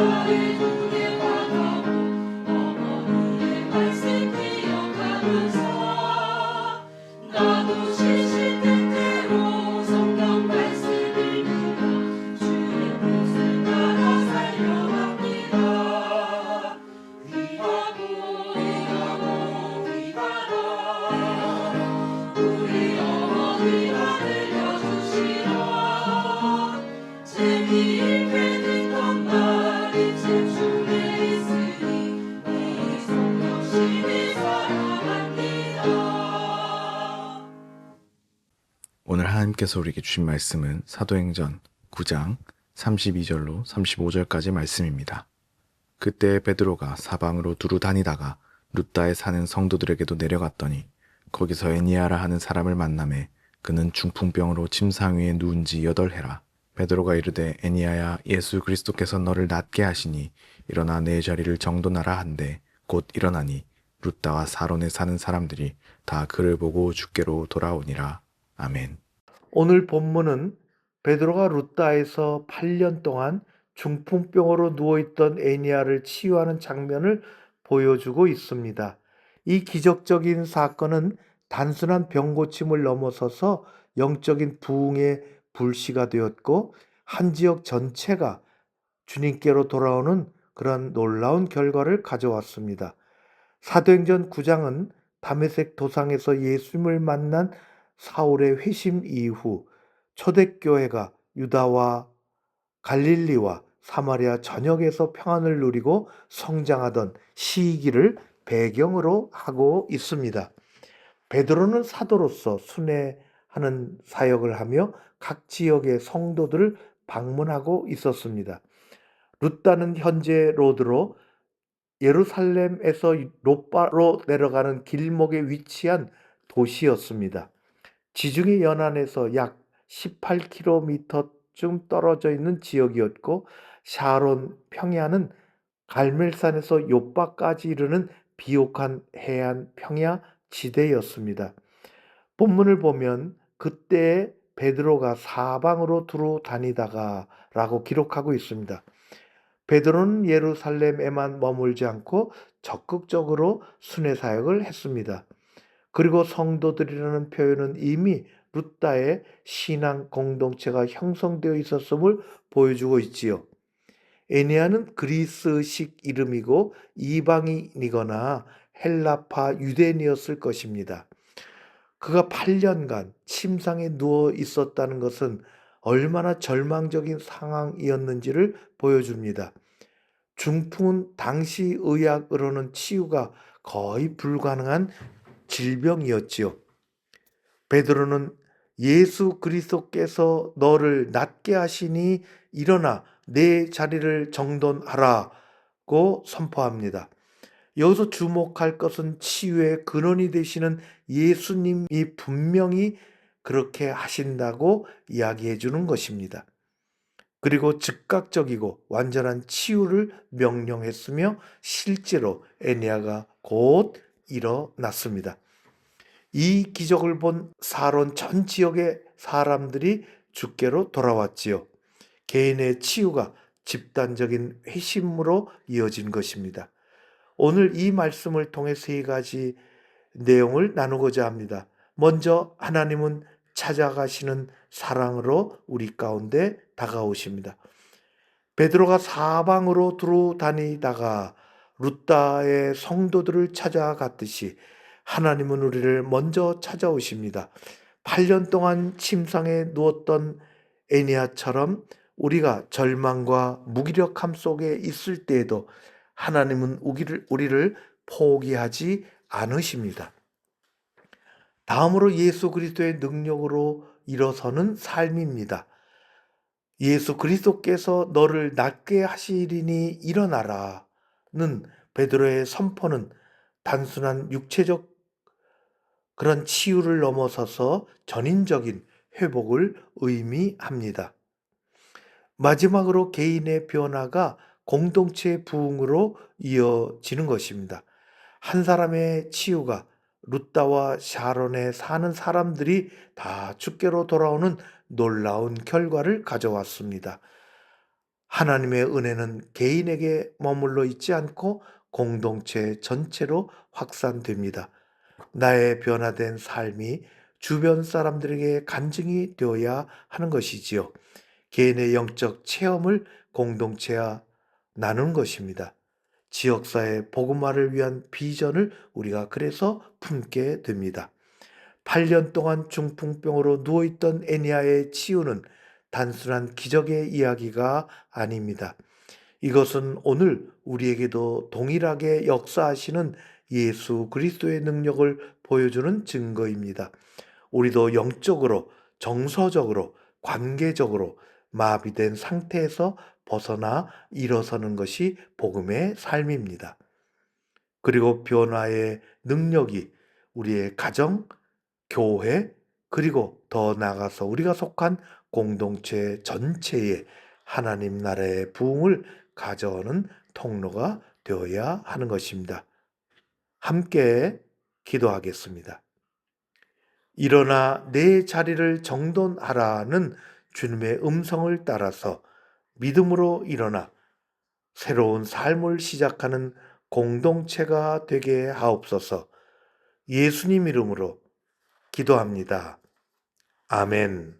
glória 하나님께서 우리에게 주신 말씀은 사도행전 9장 32절로 35절까지 말씀입니다. 그때 베드로가 사방으로 두루 다니다가 루따에 사는 성도들에게도 내려갔더니 거기서 애니아라 하는 사람을 만남에 그는 중풍병으로 침상 위에 누운 지 여덟 해라. 베드로가 이르되 애니아야 예수 그리스도께서 너를 낫게 하시니 일어나 내 자리를 정돈하라 한데 곧 일어나니 루따와 사론에 사는 사람들이 다 그를 보고 주께로 돌아오니라. 아멘. 오늘 본문은 베드로가 루따에서 8년 동안 중풍병으로 누워있던 애니아를 치유하는 장면을 보여주고 있습니다. 이 기적적인 사건은 단순한 병 고침을 넘어서서 영적인 부흥의 불씨가 되었고 한 지역 전체가 주님께로 돌아오는 그런 놀라운 결과를 가져왔습니다. 사도행전 9장은 다메섹 도상에서 예수님을 만난 사울의 회심 이후 초대교회가 유다와 갈릴리와 사마리아 전역에서 평안을 누리고 성장하던 시기를 배경으로 하고 있습니다. 베드로는 사도로서 순회하는 사역을 하며 각 지역의 성도들을 방문하고 있었습니다. 룻다는 현재 로드로 예루살렘에서 로빠로 내려가는 길목에 위치한 도시였습니다. 지중해 연안에서 약 18km쯤 떨어져 있는 지역이었고 샤론 평야는 갈멜산에서 요바까지 이르는 비옥한 해안 평야 지대였습니다. 본문을 보면 그때 베드로가 사방으로 두루 다니다가 라고 기록하고 있습니다. 베드로는 예루살렘에만 머물지 않고 적극적으로 순회 사역을 했습니다. 그리고 성도들이라는 표현은 이미 루따의 신앙 공동체가 형성되어 있었음을 보여주고 있지요. 에네아는 그리스식 이름이고 이방인이거나 헬라파 유대인이었을 것입니다. 그가 8년간 침상에 누워 있었다는 것은 얼마나 절망적인 상황이었는지를 보여줍니다. 중풍은 당시 의학으로는 치유가 거의 불가능한 질병이었지요. 베드로는 예수 그리스도께서 너를 낫게 하시니 일어나 내 자리를 정돈하라고 선포합니다. 여기서 주목할 것은 치유의 근원이 되시는 예수님이 분명히 그렇게 하신다고 이야기해 주는 것입니다. 그리고 즉각적이고 완전한 치유를 명령했으며 실제로 에니아가 곧 일어났습니다. 이 기적을 본 사론 전 지역의 사람들이 주께로 돌아왔지요. 개인의 치유가 집단적인 회심으로 이어진 것입니다. 오늘 이 말씀을 통해 세 가지 내용을 나누고자 합니다. 먼저 하나님은 찾아가시는 사랑으로 우리 가운데 다가오십니다. 베드로가 사방으로 두루 다니다가 루따의 성도들을 찾아갔듯이 하나님은 우리를 먼저 찾아오십니다. 8년 동안 침상에 누웠던 애니아처럼 우리가 절망과 무기력함 속에 있을 때에도 하나님은 우리를 포기하지 않으십니다. 다음으로 예수 그리스도의 능력으로 일어서는 삶입니다. 예수 그리스도께서 너를 낫게 하시리니 일어나라 는 베드로의 선포는 단순한 육체적 그런 치유를 넘어서서 전인적인 회복을 의미합니다. 마지막으로 개인의 변화가 공동체의 부흥으로 이어지는 것입니다. 한 사람의 치유가 루따와 샤론에 사는 사람들이 다 주께로 돌아오는 놀라운 결과를 가져왔습니다. 하나님의 은혜는 개인에게 머물러 있지 않고 공동체 전체로 확산됩니다. 나의 변화된 삶이 주변 사람들에게 간증이 되어야 하는 것이지요. 개인의 영적 체험을 공동체와 나누는 것입니다. 지역사회 복음화를 위한 비전을 우리가 그래서 품게 됩니다. 8년 동안 중풍병으로 누워있던 애니아의 치유는 단순한 기적의 이야기가 아닙니다. 이것은 오늘 우리에게도 동일하게 역사하시는 예수 그리스도의 능력을 보여주는 증거입니다. 우리도 영적으로, 정서적으로, 관계적으로 마비된 상태에서 벗어나 일어서는 것이 복음의 삶입니다. 그리고 변화의 능력이 우리의 가정, 교회, 그리고 더 나아가서 우리가 속한 공동체 전체에 하나님 나라의 부흥을 가져오는 통로가 되어야 하는 것입니다. 함께 기도하겠습니다. 일어나 내 자리를 정돈하라는 주님의 음성을 따라서 믿음으로 일어나 새로운 삶을 시작하는 공동체가 되게 하옵소서 예수님 이름으로 기도합니다. 아멘.